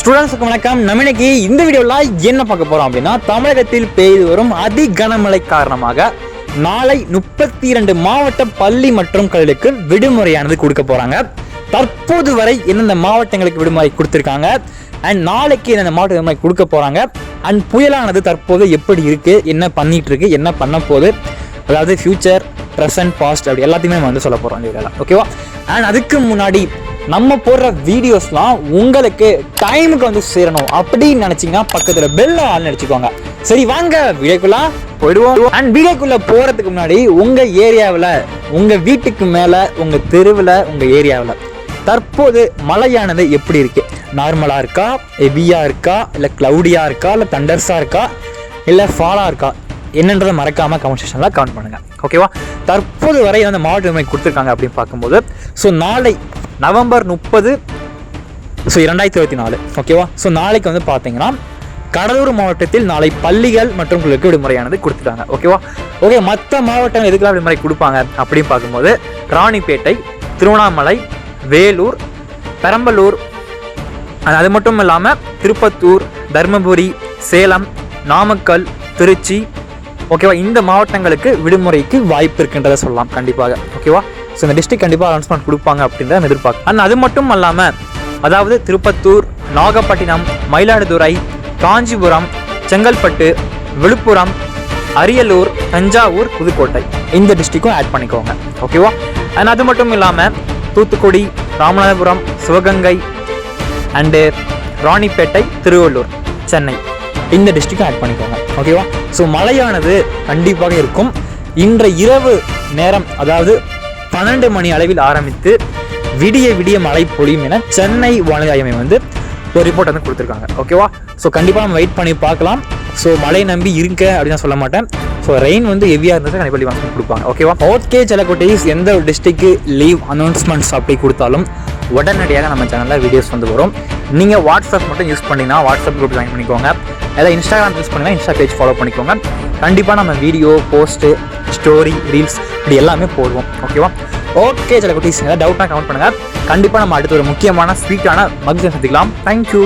ஸ்டூடெண்ட்ஸுக்கு வணக்கம். நம்ம இன்னைக்கு இந்த வீடியோவில் என்ன பார்க்க போகிறோம் அப்படின்னா தமிழகத்தில் பெய்து வரும் அதி கனமழை காரணமாக நாளை முப்பத்தி இரண்டு மாவட்ட பள்ளி மற்றும் கல்லூரிக்கு விடுமுறையானது கொடுக்க போகிறாங்க தற்போது வரை எந்தெந்த மாவட்டங்களுக்கு விடுமுறை கொடுத்துருக்காங்க? அண்ட் நாளைக்கு எந்தெந்த மாவட்ட விடுமுறை கொடுக்க போகிறாங்க அண்ட் புயலானது தற்போது எப்படி இருக்குது என்ன பண்ணிட்டு இருக்கு? என்ன பண்ண போகுது? அதாவது ஃபியூச்சர் ப்ரெசன்ட் பாஸ்ட் அப்படி எல்லாத்தையுமே வந்து சொல்ல போகிறோம் இந்த வீடியோவில் ஓகேவா அண்ட் அதுக்கு முன்னாடி நம்ம போடுற வீடியோஸ்லாம் உங்களுக்கு டைமுக்கு வந்து சேரணும் அப்படின்னு நினச்சிங்கன்னா பக்கத்தில் பெல்ல ஆள் நினச்சிக்கோங்க சரி வாங்க வீடியோக்குள்ள போயிடுவோம். அண்ட் வீடியோக்குள்ள போகிறதுக்கு முன்னாடி உங்கள் ஏரியாவில் உங்கள் வீட்டுக்கு மேலே உங்கள் தெருவில் உங்கள் ஏரியாவில் தற்போது மழையானது எப்படி இருக்கு? நார்மலாக இருக்கா? ஹெவியாக இருக்கா? இல்லை க்ளவுடியாக இருக்கா? இல்லை தண்டர்ஸாக இருக்கா? இல்லை ஃபாலாக இருக்கா? என்னன்றதை மறக்காம கமெண்ட் செக்ஷனில் கமெண்ட் பண்ணுங்க. ஓகேவா தற்போது வரை அந்த மாவட்ட விடுமுறை கொடுத்துருக்காங்க அப்படின்னு பார்க்கும்போது ஸோ நாளை நவம்பர் முப்பது ஸோ இரண்டாயிரத்தி இருபத்தி நாலு ஓகேவா ஸோ நாளைக்கு வந்து பார்த்தீங்கன்னா கடலூர் மாவட்டத்தில் நாளை பள்ளிகள் மற்றும் உங்களுக்கு விடுமுறையானது கொடுத்துட்டாங்க ஓகேவா ஓகே மற்ற மாவட்டங்கள் எதுக்கெல்லாம் விடுமுறை கொடுப்பாங்க அப்படின்னு பார்க்கும்போது ராணிப்பேட்டை திருவண்ணாமலை வேலூர் பெரம்பலூர் அது அது மட்டும் இல்லாமல் திருப்பத்தூர் தருமபுரி சேலம் நாமக்கல் திருச்சி ஓகேவா இந்த மாவட்டங்களுக்கு விடுமுறைக்கு வாய்ப்பு இருக்கின்றதை சொல்லலாம் கண்டிப்பாக ஓகேவா ஸோ இந்த டிஸ்ட்ரிக் கண்டிப்பாக அனௌன்ஸ்மெண்ட் கொடுப்பாங்க அப்படின்றத நம்ம அண்ட் அது மட்டும் இல்லாமல் அதாவது திருப்பத்தூர் நாகப்பட்டினம் மயிலாடுதுறை காஞ்சிபுரம் செங்கல்பட்டு விழுப்புரம் அரியலூர் தஞ்சாவூர் புதுக்கோட்டை. இந்த டிஸ்ட்ரிக்கும் ஆட் பண்ணிக்கோங்க. ஓகேவா அண்ட் அது மட்டும் இல்லாமல் தூத்துக்குடி ராமநாதபுரம் சிவகங்கை அண்டு ராணிப்பேட்டை திருவள்ளூர் சென்னை. இந்த டிஸ்ட்ரிக்கும் ஆட் பண்ணிக்கோங்க. ஓகேவா ஸோ மழையானது கண்டிப்பாக இருக்கும். இன்ற இரவு நேரம் அதாவது பன்னெண்டு மணி அளவில் ஆரம்பித்து விடிய விடிய மழை பொழியும் என சென்னை வானிலை ஆய்வு வந்து ஒரு ரிப்போர்ட் வந்து கொடுத்துருக்காங்க. ஓகேவா ஸோ கண்டிப்பாக நம்ம வெயிட் பண்ணி பார்க்கலாம். ஸோ மழை நம்பி இருக்க அப்படின்னு சொல்ல மாட்டேன். ஸோ ரெயின் வந்து ஹெவியாக இருந்தது கண்டிப்பாக லீவ் கொடுப்பாங்க. ஓகேவா ஓகே செலக்கோட்டைஸ் எந்த ஒரு டிஸ்ட்ரிக்கு லீவ் அனௌன்ஸ்மெண்ட்ஸ் அப்படி கொடுத்தாலும் உடனடியாக நம்ம சேனலில் வீடியோஸ் வந்து வரும். நீங்கள் வாட்ஸ்அப் மட்டும் யூஸ் பண்ணிங்கன்னா வாட்ஸ்அப் குரூப் ஜாயின் பண்ணிக்கோங்க. ஏதாவது இன்ஸ்டாகிராம் யூஸ் பண்ணிங்கன்னா இன்ஸ்டா பேஜ் ஃபாலோ பண்ணிக்கோங்க. கண்டிப்பாக நம்ம வீடியோ போஸ்ட்டு ஸ்டோரி ரீல்ஸ் இப்படி எல்லாமே போடுவோம். ஓகேவா ஓகே சில குட்டீஸ் ஏதாவது டவுட்னா கமெண்ட் பண்ணுங்கள் கண்டிப்பாக நம்ம அடுத்த ஒரு முக்கியமான ஸ்வீட்டான மகிழ்ச்சி சந்திக்கலாம். தேங்க்யூ